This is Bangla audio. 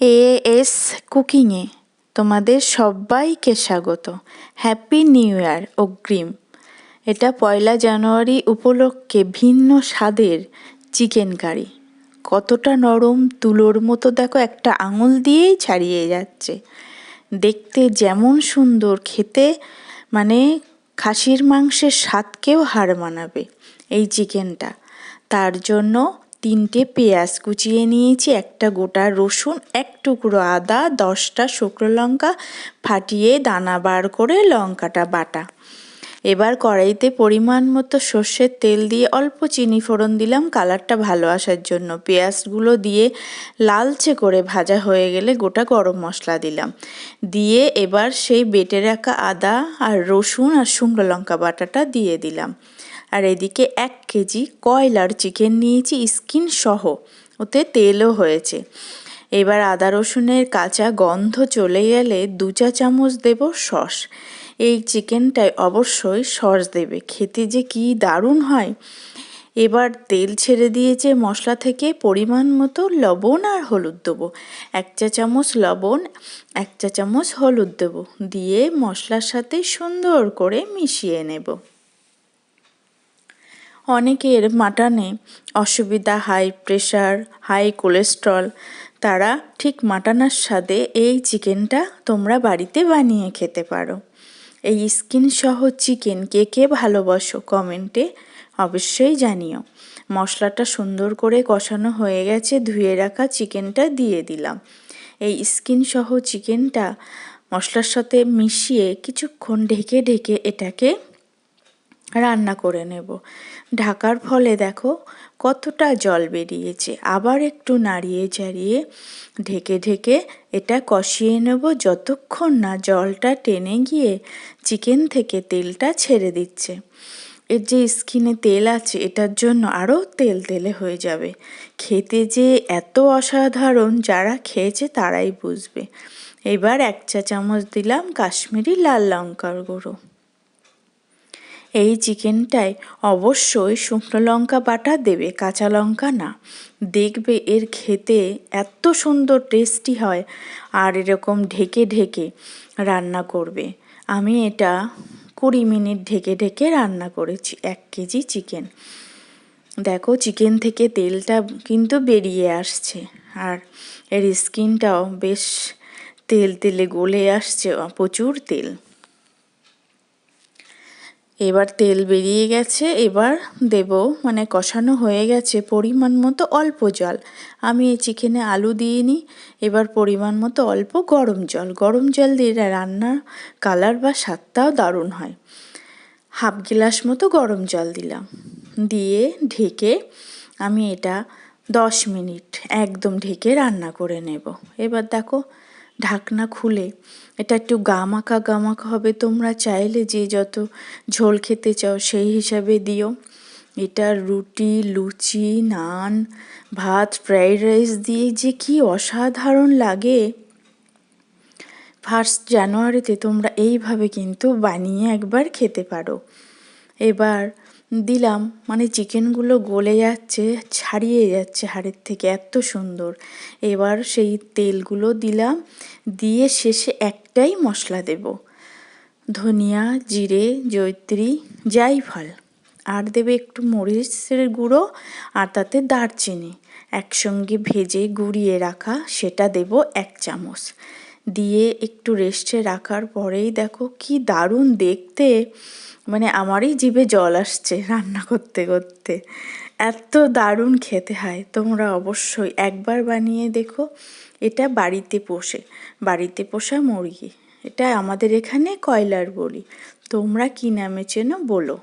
এ এস কুকিংয়ে তোমাদের সবাইকে স্বাগত। হ্যাপি নিউ ইয়ার, অগ্রিম। এটা পয়লা জানুয়ারি উপলক্ষে ভিন্ন স্বাদের চিকেন কারি কতটা নরম তুলোর মতো দেখো, একটা আঙুল দিয়েই ছাড়িয়ে যাচ্ছে। দেখতে যেমন সুন্দর, খেতে মানে খাসির মাংসের স্বাদকেও হার মানাবে এই চিকেনটা। তার জন্য তিনটে পেঁয়াজ কুচিয়ে নিয়েছি, একটা গোটা রসুন, এক টুকরো আদা, দশটা শুকনো লঙ্কা, ফাটিয়ে দানা বার করে লঙ্কাটা বাটা। এবার কড়াইতে পরিমাণ মতো সর্ষের তেল দিয়ে অল্প চিনি ফোড়ন দিলাম, কালারটা ভালো আসার জন্য। পেঁয়াজগুলো দিয়ে লালচে করে ভাজা হয়ে গেলে গোটা গরম মশলা দিলাম। দিয়ে এবার সেই বেটে রাখা আদা আর রসুন আর শুকনো লঙ্কা বাটাটা দিয়ে দিলাম। আর এদিকে এক কেজি কয়লার চিকেন নিয়েছি স্কিন সহ, ওতে তেলও হয়েছে। এবার আদা রসুনের কাঁচা গন্ধ চলে গেলে দু চা চামচ দেব সস। এই চিকেনটায় অবশ্যই সস দেবে, খেতে যে কি দারুণ হয়। এবার তেল ছেড়ে দিয়েছে মশলা থেকে পরিমাণ মতো লবণ আর হলুদ দেবো। এক চা চামচ লবণ, এক চা চামচ হলুদ দেবো। দিয়ে মশলার সাথে সুন্দর করে মিশিয়ে নেব। অনেকের মাটনে অসুবিধা হাই প্রেশার হাই কোলেস্ট্রল তারা ঠিক মাটানার স্বাদে এই চিকেনটা তোমরা বাড়িতে বানিয়ে খেতে পারো। এই স্কিন সহ চিকেন কে কে ভালোবাসো কমেন্টে অবশ্যই জানিও। মশলাটা সুন্দর করে কষানো হয়ে গেছে, ধুয়ে রাখা চিকেনটা দিয়ে দিলাম। এই স্কিন সহ চিকেনটা মশলার সাথে মিশিয়ে কিছুক্ষণ ঢেকে ঢেকে এটাকে রান্না করে নেব। ঢাকার ফলে দেখো কতটা জল বেরিয়েছে। আবার একটু নাড়িয়ে চাড়িয়ে ঢেকে ঢেকে এটা কষিয়ে নেব। যতক্ষণ না জলটা টেনে গিয়ে চিকেন থেকে তেলটা ছেড়ে দিচ্ছে। এর যে স্কিনে তেল আছে, এটার জন্য আরও তেল তেলে হয়ে যাবে। খেতে যে এত অসাধারণ যারা খেয়েছে তারাই বুঝবে। এবার এক চা চামচ দিলাম কাশ্মীরি লাল লঙ্কার গুঁড়ো। এই চিকেনটায় অবশ্যই শুকনো লঙ্কা বাটা দেবে, কাঁচা লঙ্কা না। দেখবে এর খেতে এত সুন্দর টেস্টি হয় আর এরকম ঢেকে ঢেকে রান্না করবে। আমি এটা কুড়ি মিনিট ঢেকে ঢেকে রান্না করেছি, এক কেজি চিকেন। দেখো চিকেন থেকে তেলটা কিন্তু বেরিয়ে আসছে আর এর স্কিনটাও বেশ তেল তেলে গলে আসছে, প্রচুর তেল। এবার তেল বেরিয়ে গেছে, এবার দেব মানে কষানো হয়ে গেছে পরিমাণ মতো অল্প জল। আমি এই চিকেনে আলু দিইনি এবার পরিমাণ মতো অল্প গরম জল। গরম জল দিয়ে রান্নার কালার বা স্বাদটাও দারুণ হয়। হাফ গ্লাস মতো গরম জল দিলাম। দিয়ে ঢেকে আমি এটা দশ মিনিট একদম ঢেকে রান্না করে নেব। এবার দেখো ঢাকনা খুলে, এটা একটু গামাকা গামাকা হবে, তোমরা চাইলে যে যত ঝোল খেতে চাও সেই হিসাবে দিও। এটা রুটি, লুচি, নান, ভাত, ফ্রাইড রাইস দিয়ে যে কি অসাধারণ লাগে। ফার্স্ট জানুয়ারিতে তোমরা এইভাবে কিন্তু বানিয়ে একবার খেতে পারো। এবার দিলাম। মানে চিকেনগুলো গলে যাচ্ছে, ছাড়িয়ে যাচ্ছে হাড়ের থেকে, এত সুন্দর। এবার সেই তেলগুলো দিলাম, দিয়ে শেষে একটাই মশলা দেব। ধনিয়া, জিরে জৈত্রী জাইফল আর দেবে একটু মরিচের গুঁড়ো আর তাতে দারচিনি। একসঙ্গে ভেজে গুঁড়িয়ে রাখা, সেটা দেব এক চামচ। দিয়ে একটু রেস্টে রাখার পরেই দেখো কি দারুণ দেখতে। মানে আমারই জিভে জল আসছে রান্না করতে করতে। এত দারুণ খেতে হয়, তোমরা অবশ্যই একবার বানিয়ে দেখো। এটা বাড়িতে পোষে, বাড়িতে পোষা মুরগি। এটা আমাদের এখানে কয়লার বলি। তোমরা কী নামে চেনো বলো।